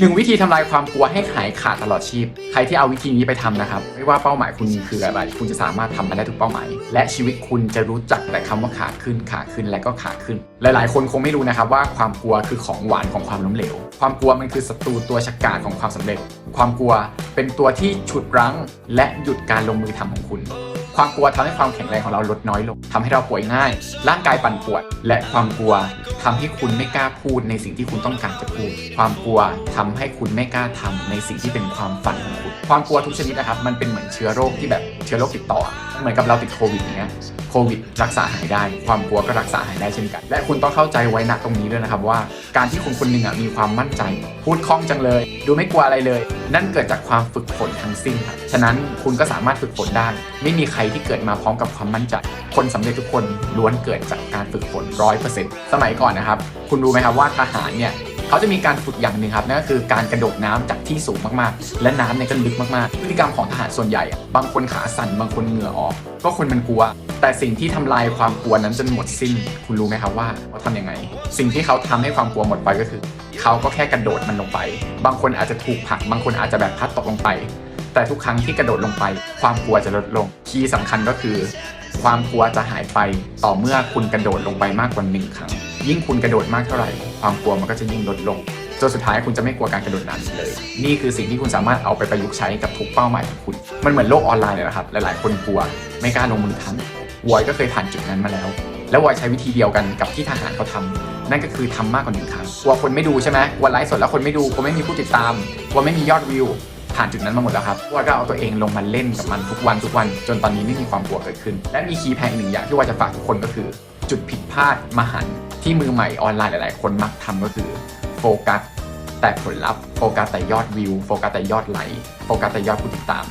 หนึ่งวิธีทำลายความกลัวให้หายขาดตลอดชีพ ใครที่เอาวิธีนี้ไปทำนะครับ ไม่ว่าเป้าหมายคุณคืออะไร คุณจะสามารถทำมันได้ทุกเป้าหมาย และชีวิตคุณจะรู้จักแต่คำว่าขาขึ้นขาขึ้นและก็ขาขึ้น หลาย ๆ คนคงไม่รู้นะครับว่าความกลัวคือของหวานของความล้มเหลว ความกลัวมันคือศัตรูตัวฉกาจของความสำเร็จ ความกลัวเป็นตัวที่ฉุดรั้ง และหยุดการลงมือทำของคุณ ความกลัวทำให้ความแข็งแรงของเราลดน้อยลงทำให้เราป่วยง่าย ร่างกายปั่นป่วน และความกลัวทำให้คุณไม่กล้าพูดในสิ่งที่คุณต้องการจะพูด ความกลัวทำให้คุณไม่กล้าทำในสิ่งที่เป็นความฝันของคุณ ความกลัวทุกชนิดนะครับ มันเป็นเหมือนเชื้อโรคที่แบบเชื้อโรคติดต่อ เหมือนกับเราติดโควิดอย่างเงี้ยโควิดรักษาหายได้ ความกลัวก็รักษาหายได้เช่นกัน และคุณต้องเข้าใจไว้ณตรงนี้ด้วยนะครับว่าการที่คุณคนหนึ่งอะมีความมั่นใจ พูดคล่องจังเลย ดูไม่กลัวอะไรเลย นั่นเกิดจากความฝึกฝนทั้งสิ้นครับฉะนั้นคุณก็สามารถฝึกฝนได้ ไม่มีใครที่เกิดมาพร้อมกับความมั่นใจ คนสำเร็จทุกคนล้วนเกิดจากการฝึกฝนร้อยเปอร์เซ็นต์สมัยก่อนนะครับคุณรู้ไหมครับว่าทหารเนี่ย เขาจะมีการฝึกอย่างหนึ่งครับนั่นก็คือการกระโดดน้ำจากที่สูงมากๆ และน้ำเนี่ยก็ลึกมากๆ พฤติกรรมของทหารส่วนใหญ่อะบางคนขาสั่นบางคนเหงื่อออก ก็คนมันกลัว แต่สิ่งที่ทำลายความกลัวนั้นจนหมดสิ้น คุณรู้ไหมครับว่าเขาทำยังไง สิ่งที่เขาทำให้ความกลัวหมดไปก็คือ เขาก็แค่กระโดดมันลงไป บางคนอาจจะถูกผลัก บางคนอาจจะแบบพัดตกลงไป แต่ทุกครั้งที่กระโดดลงไป ความกลัวจะลดลง คีย์สำคัญก็คือ ความกลัวจะหายไปต่อเมื่อคุณกระโดดลงไปมากกว่าหนึ่งครั้ง ยิ่งคุณกระโดดมากเท่าไหร่ ความกลัวมันก็จะยิ่งลดลงจนสุดท้ายคุณจะไม่กลัวการกระโดดน้ำเลย นี่คือสิ่งที่คุณสามารถเอาไปประยุกต์ใช้กับทุกเป้าหมายของคุณ มันเหมือนโลกออนไลน์เลยนะครับ หลายๆ คนกลัวไม่กล้าลงมือทำวอยก็เคยผ่านจุดนั้นมาแล้ว แล้ววอยใช้วิธีเดียวกันกับที่ทหารเขาทำนั่นก็คือทำมากกว่าหนึ่งครั้งกลัวคนไม่ดูใช่ไหมกลัวไลฟ์สดแล้วคนไม่ดูกลัวไม่มีผู้ติดตามกลัวไม่มียอดวิว ผ่านจุดนั้นมาหมดแล้วครับวอยก็เอาตัวเองลงมาเล่นกับมันทุกวันทุกวัน จนตอนนี้ไม่มีความกลัวเกิดขึ้น และมีคีย์แพงหนึ่งอย่างที่วอยจะฝากทุกคนก็คือ จุดผิดพลาดมหันต์ ที่มือใหม่ออนไลน์หลาย ๆ คนมักทำก็คือโฟกัสแต่ผลลัพธ์โฟกัสแต่ยอดวิวโฟกัสแต่ยอดไลค์โฟกัสแต่ยอดผู้ติดตาม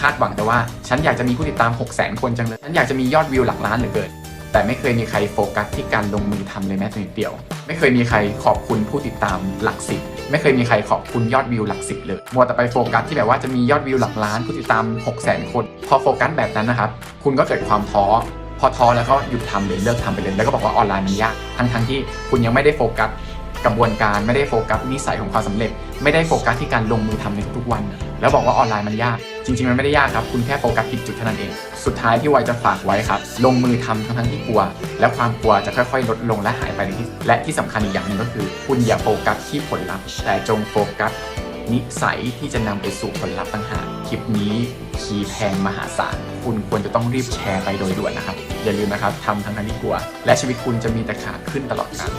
คาดหวังแต่ว่าฉันอยากจะมีผู้ติดตาม 6 0 0 0 0 0 คนจังเลยฉันอยากจะมียอดวิวหลักล้านเหลือเกินแต่ไม่เคยมีใครโฟกัสที่การลงมือทำเลยแม้แต่นิดเดียว ไม่เคยมีใครขอบคุณผู้ติดตามหลักสิบไม่เคยมีใครขอบคุณยอดวิวหลักสิบเลยมัวแต่ไปโฟกัสที่แบบว่าจะมียอดวิวหลักล้านผู้ติดตาม 6 0 0 0 0 0 คน พอโฟกัสแบบนั้นนะครับ คุณก็เกิดความท้อ อท้อแล้วก็หยุดทำเลยเลิกทำไปเลยแล้วก็บอกว่าออนไลน์มันยากทั้งทั้งๆที่คุณยังไม่ได้โฟกัสกระบวนการไม่ได้โฟกัสนิสัยของความสำเร็จ ไม่ได้โฟกัสที่การลงมือทำในทุกๆวัน แล้วบอกว่าออนไลน์มันยาก จริงๆ มันไม่ได้ยากครับ คุณแค่โฟกัสผิดจุดเท่านั้นเอง สุดท้ายที่ไวจะฝากไว้ครับ ลงมือทำทั้งๆที่กลัว แล้วความกลัวจะค่อยๆ ลดลงและหายไปในที่และที่สำคัญอีกอย่างหนึ่งก็คือ คุณอย่าโฟกัสที่ผลลัพธ์แต่จงโฟกัส นิสัยที่จะนำไปสู่ผลลัพธ์ต่างหากคลิปนี้คีย์แพงมหาศาล คุณควรจะต้องรีบแชร์ไปโดยด่วนนะครับ อย่าลืมนะครับทำทั้งทันที่กลัว และชีวิตคุณจะมีแต่ขาขึ้นตลอดกาล